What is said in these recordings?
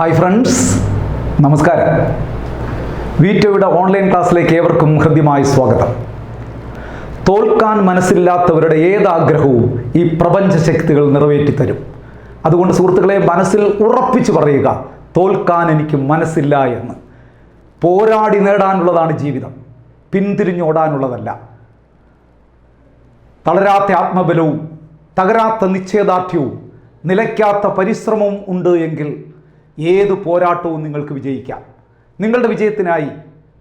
Hi friends നമസ്കാരം. വീറ്റോയുടെ online ക്ലാസ്സിലേക്ക് ഏവർക്കും ഹൃദ്യമായ സ്വാഗതം. തോൽക്കാൻ മനസ്സില്ലാത്തവരുടെ ഏതാഗ്രഹവും ഈ പ്രപഞ്ച ശക്തികൾ നിറവേറ്റിത്തരും. അതുകൊണ്ട് സുഹൃത്തുക്കളെ മനസ്സിൽ ഉറപ്പിച്ചു പറയുക തോൽക്കാൻ എനിക്ക് മനസ്സില്ല എന്ന്. പോരാടി നേടാനുള്ളതാണ് ജീവിതം. പിന്തിരിഞ്ഞോടാനുള്ളതല്ല. തളരാത്ത ആത്മബലവും തകരാത്ത നിശ്ചയദാർഢ്യവും നിലയ്ക്കാത്ത പരിശ്രമവും ഉണ്ട് എങ്കിൽ ഏത് പോരാട്ടവും നിങ്ങൾക്ക് വിജയിക്കാം. നിങ്ങളുടെ വിജയത്തിനായി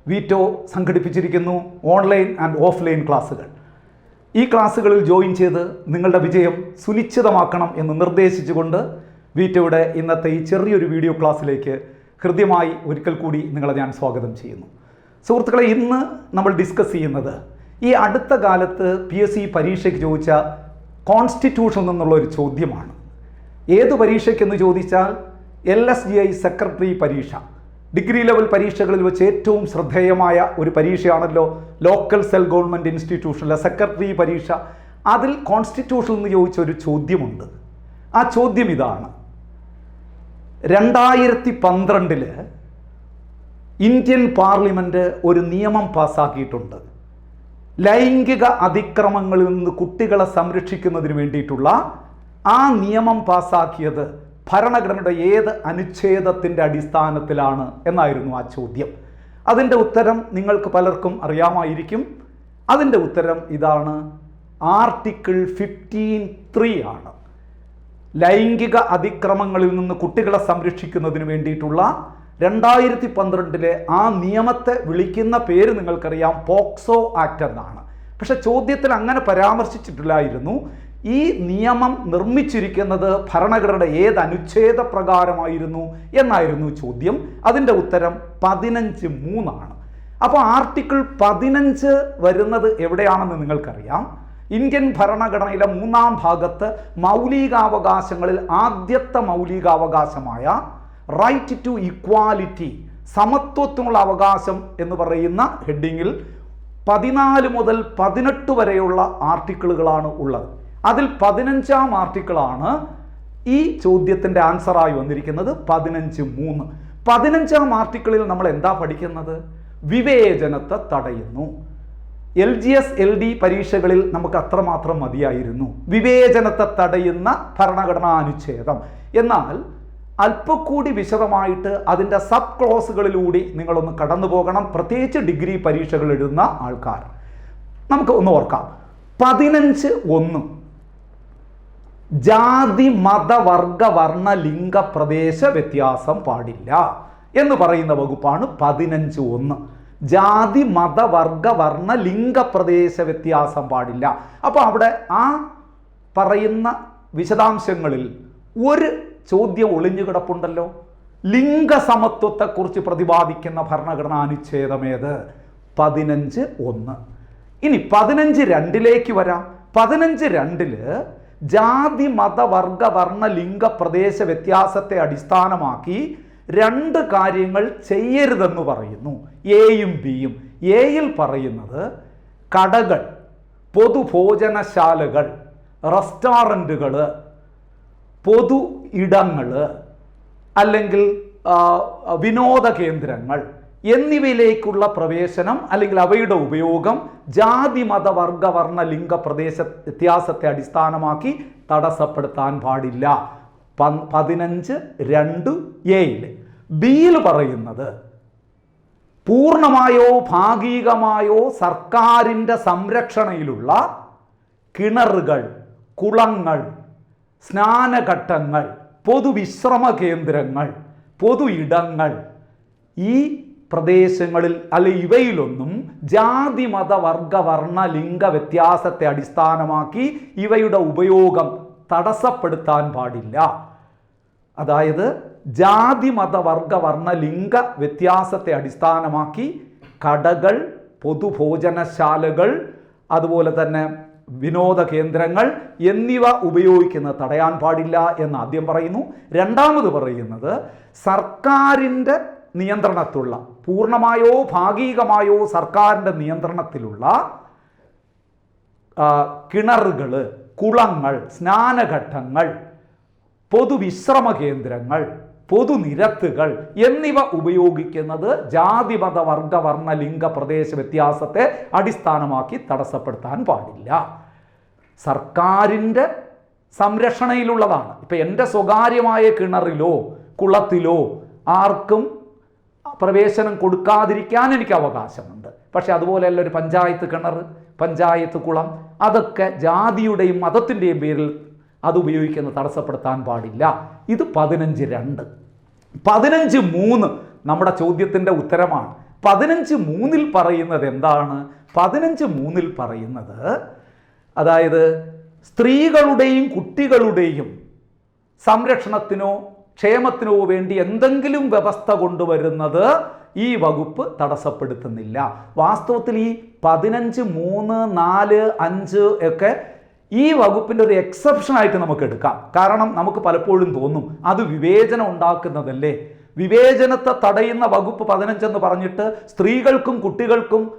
വീറ്റോ സംഘടിപ്പിച്ചിരിക്കുന്നു ഓൺലൈൻ ആൻഡ് ഓഫ്ലൈൻ ക്ലാസ്സുകൾ. ഈ ക്ലാസ്സുകളിൽ ജോയിൻ ചെയ്ത് നിങ്ങളുടെ വിജയം സുനിശ്ചിതമാക്കണം എന്ന് നിർദ്ദേശിച്ചുകൊണ്ട് വീറ്റോയുടെ ഇന്നത്തെ ഈ ചെറിയൊരു വീഡിയോ ക്ലാസ്സിലേക്ക് ഹൃദ്യമായി ഒരിക്കൽ കൂടി നിങ്ങളെ ഞാൻ സ്വാഗതം ചെയ്യുന്നു. സുഹൃത്തുക്കളെ ഇന്ന് നമ്മൾ ഡിസ്കസ് ചെയ്യുന്നത് ഈ അടുത്ത കാലത്ത് പി എസ് സി പരീക്ഷയ്ക്ക് ചോദിച്ച കോൺസ്റ്റിറ്റ്യൂഷൻ എന്നുള്ള ഒരു ചോദ്യമാണ്. ഏത് പരീക്ഷയ്ക്കെന്ന് ചോദിച്ചാൽ L S G I secretary പരീക്ഷ. ഡിഗ്രി ലെവൽ പരീക്ഷകളിൽ വെച്ച് ഏറ്റവും ശ്രദ്ധേയമായ ഒരു പരീക്ഷയാണല്ലോ ലോക്കൽ സെൽ ഗവൺമെന്റ് ഇൻസ്റ്റിറ്റ്യൂഷനിലെ സെക്രട്ടറി പരീക്ഷ. അതിൽ കോൺസ്റ്റിറ്റ്യൂഷനിൽ നിന്ന് ചോദിച്ച ഒരു ചോദ്യമുണ്ട്. ആ ചോദ്യം ഇതാണ്. രണ്ടായിരത്തി പന്ത്രണ്ടിൽ ഇന്ത്യൻ പാർലമെന്റ് ഒരു നിയമം പാസ്സാക്കിയിട്ടുണ്ട്. ലൈംഗിക അതിക്രമങ്ങളിൽ നിന്ന് കുട്ടികളെ സംരക്ഷിക്കുന്നതിന് വേണ്ടിയിട്ടുള്ള ആ നിയമം പാസ്സാക്കിയത് ഭരണഘടനയുടെ ഏത് അനുച്ഛേദത്തിന്റെ അടിസ്ഥാനത്തിലാണ് എന്നായിരുന്നു ആ ചോദ്യം. അതിന്റെ ഉത്തരം നിങ്ങൾക്ക് പലർക്കും അറിയാമായിരിക്കും. അതിന്റെ ഉത്തരം ഇതാണ്. ആർട്ടിക്കിൾ ഫിഫ്റ്റീൻ ത്രീ ആണ്. ലൈംഗിക അതിക്രമങ്ങളിൽ നിന്ന് കുട്ടികളെ സംരക്ഷിക്കുന്നതിന് വേണ്ടിയിട്ടുള്ള രണ്ടായിരത്തി പന്ത്രണ്ടിലെ ആ നിയമത്തെ വിളിക്കുന്ന പേര് നിങ്ങൾക്കറിയാം പോക്സോ ആക്ട് എന്നാണ്. പക്ഷെ ചോദ്യത്തിൽ അങ്ങനെ പരാമർശിച്ചിട്ടില്ലായിരുന്നു. ഈ നിയമം നിർമ്മിച്ചിരിക്കുന്നത് ഭരണഘടനയുടെ ഏത് അനുച്ഛേദ പ്രകാരമായിരുന്നു എന്നായിരുന്നു ചോദ്യം. അതിന്റെ ഉത്തരം പതിനഞ്ച് മൂന്നാണ്. അപ്പോൾ ആർട്ടിക്കിൾ പതിനഞ്ച് വരുന്നത് എവിടെയാണെന്ന് നിങ്ങൾക്കറിയാം. ഇന്ത്യൻ ഭരണഘടനയിലെ മൂന്നാം ഭാഗത്ത് മൗലികാവകാശങ്ങളിൽ ആദ്യത്തെ മൗലികാവകാശമായ റൈറ്റ് ടു ഇക്വാലിറ്റി സമത്വത്തിനുള്ള അവകാശം എന്ന് പറയുന്ന ഹെഡിങ്ങിൽ പതിനാല് മുതൽ പതിനെട്ട് വരെയുള്ള ആർട്ടിക്കിളുകളാണ് ഉള്ളത്. അതിൽ പതിനഞ്ചാം ആർട്ടിക്കിളാണ് ഈ ചോദ്യത്തിന്റെ ആൻസറായി വന്നിരിക്കുന്നത് പതിനഞ്ച് മൂന്ന്. പതിനഞ്ചാം ആർട്ടിക്കിളിൽ നമ്മൾ എന്താ പഠിക്കുന്നത്? വിവേചനത്തെ തടയുന്നു. L G S L D പരീക്ഷകളിൽ നമുക്ക് അത്രമാത്രം മതിയായിരുന്നു. വിവേചനത്തെ തടയുന്ന ഭരണഘടനാ അനുച്ഛേദം. എന്നാൽ അല്പക്കൂടി വിശദമായിട്ട് അതിന്റെ സബ് ക്ലോസുകളിലൂടെ നിങ്ങളൊന്ന് കടന്നു പോകണം. പ്രത്യേകിച്ച് ഡിഗ്രി പരീക്ഷകൾ എഴുതുന്ന ആൾക്കാർ. നമുക്ക് ഒന്ന് ഓർക്കാം. പതിനഞ്ച് ഒന്ന്. ജാതി മത വർഗ വർണ ലിംഗ പ്രദേശ വ്യത്യാസം പാടില്ല എന്ന് പറയുന്ന വകുപ്പാണ് പതിനഞ്ച് ഒന്ന്. ജാതി മത വർഗ വർണ ലിംഗ പ്രദേശ വ്യത്യാസം പാടില്ല. അപ്പോൾ അവിടെ ആ പറയുന്ന വിശദാംശങ്ങളിൽ ഒരു ചോദ്യം ഒളിഞ്ഞു കിടപ്പുണ്ടല്ലോ. ലിംഗസമത്വത്തെക്കുറിച്ച് പ്രതിപാദിക്കുന്ന ഭരണഘടനാ അനുച്ഛേദമേത് പതിനഞ്ച് ഒന്ന്. ഇനി പതിനഞ്ച് രണ്ടിലേക്ക് വരാം. പതിനഞ്ച് രണ്ടിൽ ജാതി മത വർഗ വർണ ലിംഗ പ്രദേശ വ്യത്യാസത്തെ അടിസ്ഥാനമാക്കി രണ്ട് കാര്യങ്ങൾ ചെയ്യരുതെന്ന് പറയുന്നു. എയും ബിയും എയിൽ പറയുന്നത് കടകൾ പൊതുഭോജനശാലകൾ റെസ്റ്റോറന്റുകൾ പൊതു ഇടങ്ങൾ അല്ലെങ്കിൽ വിനോദ കേന്ദ്രങ്ങൾ എന്നിവയിലേക്കുള്ള പ്രവേശനം അല്ലെങ്കിൽ അവയുടെ ഉപയോഗം ജാതി മത വർഗ വർണ ലിംഗ പ്രദേശ വ്യത്യാസത്തെ അടിസ്ഥാനമാക്കി തടസ്സപ്പെടുത്താൻ പാടില്ല. പതിനഞ്ച് രണ്ട് എയിൽ ബിയിൽ പറയുന്നത് പൂർണമായോ ഭാഗികമായോ സർക്കാരിന്റെ സംരക്ഷണയിലുള്ള കിണറുകൾ കുളങ്ങൾ സ്നാനഘട്ടങ്ങൾ പൊതുവിശ്രമ കേന്ദ്രങ്ങൾ പൊതു ഇടങ്ങൾ ഈ പ്രദേശങ്ങളിൽ അല്ലെ ഇവയിലൊന്നും ജാതി മത വർഗ വർണ ലിംഗ വ്യത്യാസത്തെ അടിസ്ഥാനമാക്കി ഇവയുടെ ഉപയോഗം തടസ്സപ്പെടുത്താൻ പാടില്ല. അതായത് ജാതി മത വർഗ വർണ ലിംഗ വ്യത്യാസത്തെ അടിസ്ഥാനമാക്കി കടകൾ പൊതുഭോജനശാലകൾ അതുപോലെ തന്നെ വിനോദ കേന്ദ്രങ്ങൾ എന്നിവ ഉപയോഗിക്കുന്നത് തടയാൻ പാടില്ല എന്ന് ആദ്യം പറയുന്നു. രണ്ടാമത് പറയുന്നത് സർക്കാരിന്റെ നിയന്ത്രണത്തിലുള്ള പൂർണമായോ ഭാഗികമായോ സർക്കാരിന്റെ നിയന്ത്രണത്തിലുള്ള കിണറുകൾ കുളങ്ങൾ സ്നാനഘട്ടങ്ങൾ പൊതുവിശ്രമ കേന്ദ്രങ്ങൾ പൊതുനിരത്തുകൾ എന്നിവ ഉപയോഗിക്കുന്നത് ജാതി മത വർഗ വർണ ലിംഗ പ്രദേശ വ്യത്യാസത്തെ അടിസ്ഥാനമാക്കി തടസ്സപ്പെടുത്താൻ പാടില്ല. സർക്കാരിന്റെ സംരക്ഷണയിലുള്ളതാണ്. ഇപ്പം എന്റെ സ്വകാര്യമായ കിണറിലോ കുളത്തിലോ ആർക്കും പ്രവേശനം കൊടുക്കാതിരിക്കാൻ എനിക്ക് അവകാശമുണ്ട്. പക്ഷെ അതുപോലെയല്ല ഒരു പഞ്ചായത്ത് കിണർ പഞ്ചായത്ത് കുളം അതൊക്കെ ജാതിയുടെയും മതത്തിന്റെയും പേരിൽ അത് ഉപയോഗിക്കുന്നത് തടസ്സപ്പെടുത്താൻ പാടില്ല. ഇത് പതിനഞ്ച് രണ്ട്. പതിനഞ്ച് മൂന്ന് നമ്മുടെ ചോദ്യത്തിന്റെ ഉത്തരമാണ്. പതിനഞ്ച് മൂന്നിൽ പറയുന്നത് എന്താണ്? പതിനഞ്ച് മൂന്നിൽ പറയുന്നത് അതായത് സ്ത്രീകളുടെയും കുട്ടികളുടെയും സംരക്ഷണത്തിനോ ക്ഷേമത്തിനോ വേണ്ടി എന്തെങ്കിലും വ്യവസ്ഥ കൊണ്ടുവരുന്നത് ഈ വകുപ്പ് തടസ്സപ്പെടുത്തുന്നില്ല. വാസ്തവത്തിൽ ഈ പതിനഞ്ച് മൂന്ന് നാല് അഞ്ച് ഒക്കെ ഈ വകുപ്പിന്റെ ഒരു എക്സെപ്ഷൻ ആയിട്ട് നമുക്ക് എടുക്കാം. കാരണം നമുക്ക് പലപ്പോഴും തോന്നും അത് വിവേചനം ഉണ്ടാക്കുന്നതല്ലേ? വിവേചനത്തെ തടയുന്ന വകുപ്പ് പതിനഞ്ചെന്ന് പറഞ്ഞിട്ട് സ്ത്രീകൾക്കും കുട്ടികൾക്കും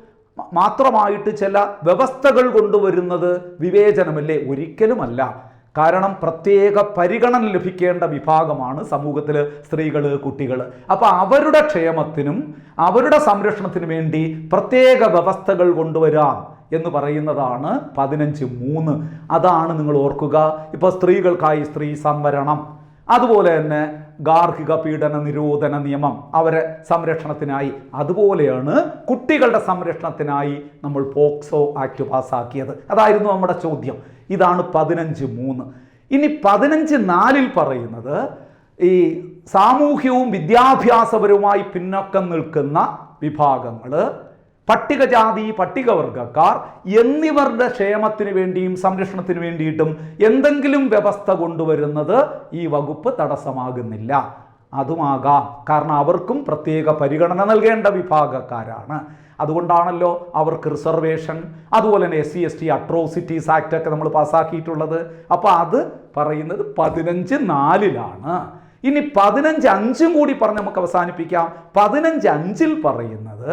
മാത്രമായിട്ട് ചില വ്യവസ്ഥകൾ കൊണ്ടുവരുന്നത് വിവേചനമല്ലേ? ഒരിക്കലുമല്ല. കാരണം പ്രത്യേക പരിഗണന ലഭിക്കേണ്ട വിഭാഗമാണ് സമൂഹത്തിൽ സ്ത്രീകൾ കുട്ടികൾ. അപ്പോൾ അവരുടെ ക്ഷേമത്തിനും അവരുടെ സംരക്ഷണത്തിനു വേണ്ടി പ്രത്യേക വ്യവസ്ഥകൾ കൊണ്ടുവരാം എന്ന് പറയുന്നതാണ് പതിനഞ്ച് മൂന്ന്. അതാണ് നിങ്ങൾ ഓർക്കുക. ഇപ്പോൾ സ്ത്രീകൾക്കായി സ്ത്രീ സംവരണം. അതുപോലെ തന്നെ ഗാർഹിക പീഡന നിരോധന നിയമം അവരെ സംരക്ഷണത്തിനായി. അതുപോലെയാണ് കുട്ടികളുടെ സംരക്ഷണത്തിനായി നമ്മൾ പോക്സോ ആക്ട് പാസ്സാക്കിയത്. അതായിരുന്നു നമ്മുടെ ചോദ്യം. ഇതാണ് പതിനഞ്ച് മൂന്ന്. ഇനി പതിനഞ്ച് നാലിൽ പറയുന്നത് ഈ സാമൂഹ്യവും വിദ്യാഭ്യാസപരവുമായി പിന്നോക്കം നിൽക്കുന്ന വിഭാഗങ്ങൾ പട്ടികജാതി പട്ടികവർഗക്കാർ എന്നിവരുടെ ക്ഷേമത്തിന് വേണ്ടിയും സംരക്ഷണത്തിന് വേണ്ടിയിട്ടും എന്തെങ്കിലും വ്യവസ്ഥ കൊണ്ടുവരുന്നത് ഈ വകുപ്പ് തടസ്സമാകുന്നില്ല. അതുമാകാം. കാരണം അവർക്കും പ്രത്യേക പരിഗണന നൽകേണ്ട വിഭാഗക്കാരാണ്. അതുകൊണ്ടാണല്ലോ അവർക്ക് റിസർവേഷൻ അതുപോലെ തന്നെ S C S T atrocities act ഒക്കെ നമ്മൾ പാസ്സാക്കിയിട്ടുള്ളത്. അപ്പോൾ അത് പറയുന്നത് പതിനഞ്ച് നാലിലാണ്. ഇനി പതിനഞ്ച് അഞ്ചും കൂടി പറഞ്ഞ് നമുക്ക് അവസാനിപ്പിക്കാം. പതിനഞ്ച് അഞ്ചിൽ പറയുന്നത്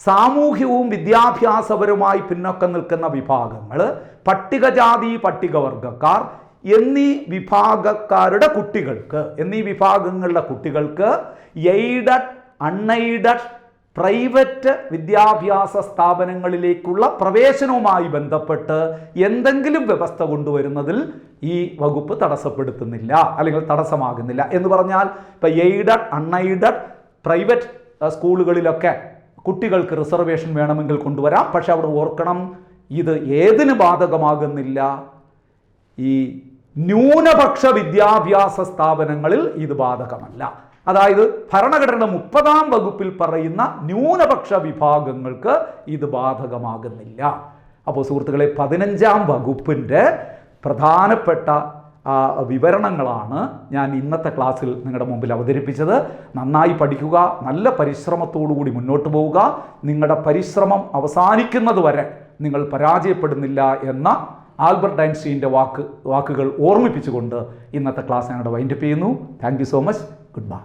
സാമൂഹ്യവും വിദ്യാഭ്യാസപരവുമായി പിന്നോക്കം നിൽക്കുന്ന വിഭാഗങ്ങൾ പട്ടികജാതി പട്ടികവർഗക്കാർ എന്നീ വിഭാഗക്കാരുടെ കുട്ടികൾക്ക് എന്നീ വിഭാഗങ്ങളുടെ കുട്ടികൾക്ക് എയ്ഡഡ് അൺഎയ്ഡഡ് പ്രൈവറ്റ് വിദ്യാഭ്യാസ സ്ഥാപനങ്ങളിലേക്കുള്ള പ്രവേശനവുമായി ബന്ധപ്പെട്ട് എന്തെങ്കിലും വ്യവസ്ഥ കൊണ്ടുവരുന്നതിൽ ഈ വകുപ്പ് തടസ്സപ്പെടുത്തുന്നില്ല അല്ലെങ്കിൽ തടസ്സമാകുന്നില്ല. എന്ന് പറഞ്ഞാൽ ഇപ്പം എയ്ഡഡ് അൺഎയ്ഡഡ് പ്രൈവറ്റ് സ്കൂളുകളിലൊക്കെ കുട്ടികൾക്ക് റിസർവേഷൻ വേണമെങ്കിൽ കൊണ്ടുവരാം. പക്ഷെ അവിടെ ഓർക്കണം ഇത് ഏതിന് ബാധകമാകുന്നില്ല? ഈ ന്യൂനപക്ഷ വിദ്യാഭ്യാസ സ്ഥാപനങ്ങളിൽ ഇത് ബാധകമല്ല. അതായത് ഭരണഘടന മുപ്പതാം വകുപ്പിൽ പറയുന്ന ന്യൂനപക്ഷ വിഭാഗങ്ങൾക്ക് ഇത് ബാധകമാകുന്നില്ല. അപ്പോൾ സുഹൃത്തുക്കളെ പതിനഞ്ചാം വകുപ്പിന്റെ പ്രധാനപ്പെട്ട വിവരണങ്ങളാണ് ഞാൻ ഇന്നത്തെ ക്ലാസ്സിൽ നിങ്ങളുടെ മുമ്പിൽ അവതരിപ്പിച്ചത്. നന്നായി പഠിക്കുക നല്ല പരിശ്രമത്തോടു കൂടി മുന്നോട്ട് പോവുക. നിങ്ങളുടെ പരിശ്രമം അവസാനിക്കുന്നതുവരെ നിങ്ങൾ പരാജയപ്പെടുന്നില്ല എന്ന ആൽബർട്ട് ഐൻസ്റ്റീന്റെ വാക്ക് വാക്കുകൾ ഓർമ്മിപ്പിച്ചുകൊണ്ട് ഇന്നത്തെ ക്ലാസ് ഞങ്ങളുടെ വൈൻഡപ്പ് ചെയ്യുന്നു. Thank so much good bye